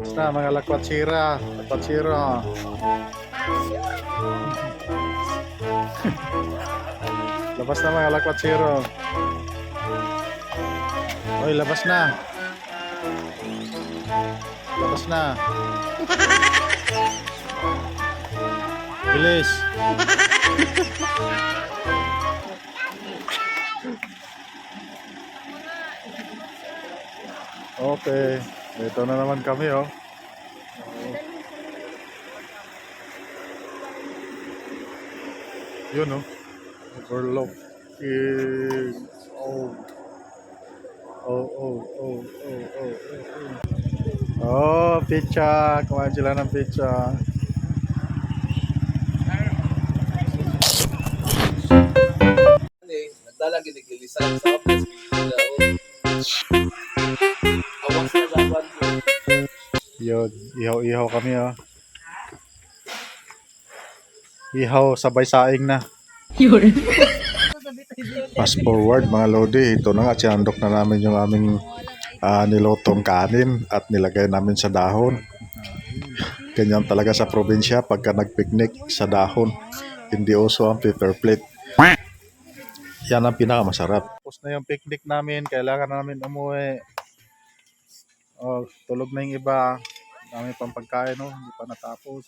Basta mga lakwatsira. Lakwatsira. labas na mga lakwatsiro. Oy, labas na. Labas na. Bilis. Okay. Ito na naman kami, oh. Yun, oh. Overlook is oh. Oh, oh, oh, oh, oh, oh, oh. Oh, pizza. Kumain sila ng pizza. nagdalang gid naglilisan sa office Yun, ihaw-ihaw kami, oh. Ihaw, sabay saing na. Yun. Fast forward mga Lodi, ito na nga, sinandok na namin yung aming ah, nilotong kanin at nilagay namin sa dahon. Ganyan talaga sa probinsya pagka nagpiknik sa dahon. Hindi uso ang paper plate. Yan ang pinakamasarap. Tapos na yung picnic namin, kailangan na namin umuwi. Oh, tulog na yung iba. Dami pang pagkain, no? Hindi pa natapos.